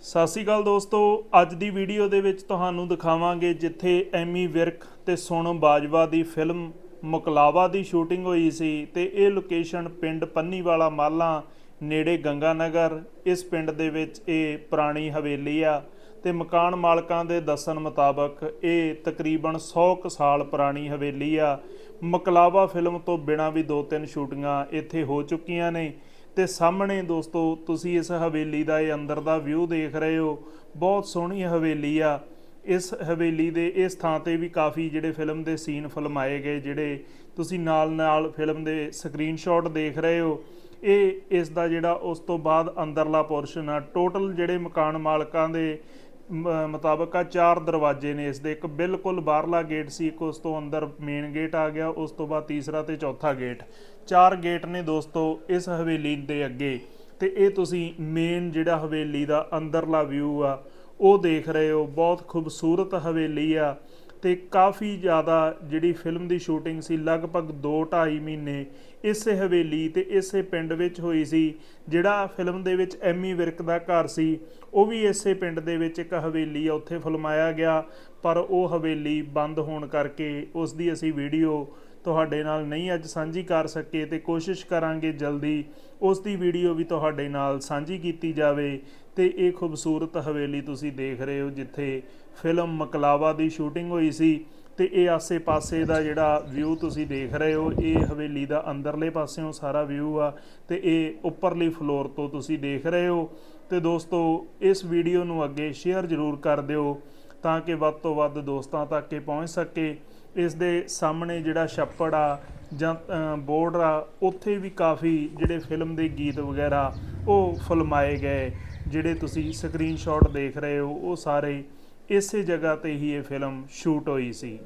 ਸਤਿ ਸ਼੍ਰੀ ਅਕਾਲ ਦੋਸਤੋ, ਅੱਜ ਦੀ ਵੀਡੀਓ ਦੇ ਵਿੱਚ ਤੁਹਾਨੂੰ ਦਿਖਾਵਾਂਗੇ ਜਿੱਥੇ ਐਮੀ ਵਿਰਕ ਤੇ ਸੋਨਮ ਬਾਜਵਾ ਦੀ ਫਿਲਮ ਮੁਕਲਾਵਾ ਦੀ ਸ਼ੂਟਿੰਗ ਹੋਈ ਸੀ ਤੇ ਇਹ ਲੋਕੇਸ਼ਨ ਪਿੰਡ ਪੰਨੀਵਾਲਾ ਮਾਲਾ ਨੇੜੇ ਗੰਗਾਨਗਰ, ਇਸ ਪਿੰਡ ਦੇ ਵਿੱਚ ਇਹ ਪੁਰਾਣੀ ਹਵੇਲੀ ਆ ਤੇ ਮਕਾਨ ਮਾਲਕਾਂ ਦੇ ਦੱਸਣ ਮੁਤਾਬਕ ਇਹ ਤਕਰੀਬਨ 100 ਕੁ ਸਾਲ ਪੁਰਾਣੀ ਹਵੇਲੀ ਆ। ਮਕਲਾਵਾ ਫਿਲਮ ਤੋਂ ਬਿਨਾਂ ਵੀ ਦੋ ਤਿੰਨ ਸ਼ੂਟਿੰਗਾਂ ਇੱਥੇ ਹੋ ਚੁੱਕੀਆਂ ਨੇ ਤੇ ਸਾਹਮਣੇ ਦੋਸਤੋ, ਤੁਸੀਂ ਇਸ ਹਵੇਲੀ ਦਾ, ਇਹ ਅੰਦਰ ਦਾ ਵਿਊ ਦੇਖ ਰਹੇ ਹੋ। ਬਹੁਤ ਸੋਹਣੀ ਹਵੇਲੀ ਆ। ਇਸ ਹਵੇਲੀ ਦੇ, ਇਸ ਥਾਂ ਤੇ ਵੀ ਕਾਫੀ ਜਿਹੜੇ ਫਿਲਮ ਦੇ ਸੀਨ ਫਿਲਮਾਏ ਗਏ, ਜਿਹੜੇ ਤੁਸੀਂ ਨਾਲ ਨਾਲ ਫਿਲਮ ਦੇ ਸਕਰੀਨਸ਼ਾਟ ਦੇਖ ਰਹੇ ਹੋ। ਇਹ, ਇਸ ਦਾ ਜਿਹੜਾ ਉਸ ਤੋਂ ਬਾਅਦ ਅੰਦਰਲਾ ਪੋਰਸ਼ਨ ਆ। ਟੋਟਲ ਜਿਹੜੇ ਮਕਾਨ ਮਾਲਕਾਂ ਦੇ ਮੁਤਾਬਕ ਆ, ਚਾਰ ਦਰਵਾਜ਼ੇ ਨੇ ਇਸ ਦੇ। ਇੱਕ ਬਿਲਕੁਲ ਬਾਹਰਲਾ ਗੇਟ ਸੀ, ਇੱਕ ਉਸ ਤੋਂ ਅੰਦਰ ਮੇਨ ਗੇਟ ਆ ਗਿਆ, ਉਸ ਤੋਂ ਬਾਅਦ ਤੀਸਰਾ ਤੇ ਚੌਥਾ ਗੇਟ ਚਾਰ ਗੇਟ ਨੇ ਦੋਸਤੋ, ਇਸ ਹਵੇਲੀ ਦੇ ਅੱਗੇ। ਤੇ ਇਹ ਤੁਸੀਂ ਮੇਨ ਜਿਹੜਾ ਹਵੇਲੀ ਦਾ ਅੰਦਰਲਾ ਵਿਊ ਆ, ਉਹ ਦੇਖ ਰਹੇ ਹੋ। ਬਹੁਤ ਖੂਬਸੂਰਤ ਹਵੇਲੀ ਆ। ਤੇ ਕਾਫੀ ਜ਼ਿਆਦਾ ਜਿਹੜੀ ਫਿਲਮ ਦੀ ਸ਼ੂਟਿੰਗ ਸੀ, ਲਗਭਗ 2.5 ਮਹੀਨੇ ਇਸੇ ਹਵੇਲੀ ਤੇ ਇਸੇ ਪਿੰਡ ਵਿੱਚ ਹੋਈ ਸੀ, ਜਿਹੜਾ ਫਿਲਮ ਦੇ ਵਿੱਚ ਐਮੀ ਵਿਰਕ ਦਾ ਘਰ ਸੀ, ਉਹ ਵੀ ਇਸੇ ਪਿੰਡ ਦੇ ਵਿੱਚ ਇੱਕ ਹਵੇਲੀ ਆ, ਉੱਥੇ ਫਿਲਮਾਇਆ ਗਿਆ, ਪਰ ਉਹ ਹਵੇਲੀ ਬੰਦ ਹੋਣ ਕਰਕੇ ਉਸ ਦੀ ਅਸੀਂ ਵੀਡੀਓ ਤੁਹਾਡੇ ਨਾਲ ਨਹੀਂ ਅੱਜ ਸਾਂਝੀ ਕਰ ਸਕੇ ਤੇ ਕੋਸ਼ਿਸ਼ ਕਰਾਂਗੇ ਜਲਦੀ ਉਸ ਦੀ ਵੀਡੀਓ ਵੀ ਤੁਹਾਡੇ ਨਾਲ ਸਾਂਝੀ ਕੀਤੀ ਜਾਵੇ ਤੇ ਇਹ ਖੂਬਸੂਰਤ ਹਵੇਲੀ ਤੁਸੀਂ ਦੇਖ ਰਹੇ ਹੋ ਜਿੱਥੇ ਫਿਲਮ ਮਕਲਾਵਾ ਦੀ ਸ਼ੂਟਿੰਗ ਹੋਈ ਸੀ ਤੇ ਇਹ ਆਸੇ-ਪਾਸੇ ਦਾ ਜਿਹੜਾ ਵਿਊ ਤੁਸੀਂ ਦੇਖ ਰਹੇ ਹੋ, ਇਹ ਹਵੇਲੀ ਦਾ ਅੰਦਰਲੇ ਪਾਸਿਓਂ ਸਾਰਾ ਵਿਊ ਆ ਤੇ ਇਹ ਉੱਪਰਲੀ ਫਲੋਰ ਤੋਂ ਤੁਸੀਂ ਦੇਖ ਰਹੇ ਹੋ ਤੇ ਦੋਸਤੋ, ਇਸ ਵੀਡੀਓ ਨੂੰ ਅੱਗੇ ਸ਼ੇਅਰ ਜ਼ਰੂਰ ਕਰ ਦਿਓ ਤਾਂ ਕਿ ਵੱਧ ਤੋਂ ਵੱਧ ਦੋਸਤਾਂ ਤੱਕ ਇਹ ਪਹੁੰਚ ਸਕੇ। ਇਸ ਦੇ ਸਾਹਮਣੇ ਜਿਹੜਾ ਛੱਪੜ ਆ ਜਾਂ ਬੋਰਡ ਆ, ਉੱਥੇ ਵੀ ਕਾਫੀ ਜਿਹੜੇ ਫਿਲਮ ਦੇ ਗੀਤ ਵਗੈਰਾ ਉਹ ਫਿਲਮਾਏ ਗਏ। ਜਿਹੜੇ ਤੁਸੀਂ ਸਕਰੀਨਸ਼ਾਟ ਦੇਖ ਰਹੇ ਹੋ, ਉਹ ਸਾਰੇ ਇਸੇ ਜਗ੍ਹਾ ਤੇ ਹੀ ਇਹ ਫਿਲਮ ਸ਼ੂਟ ਹੋਈ ਸੀ।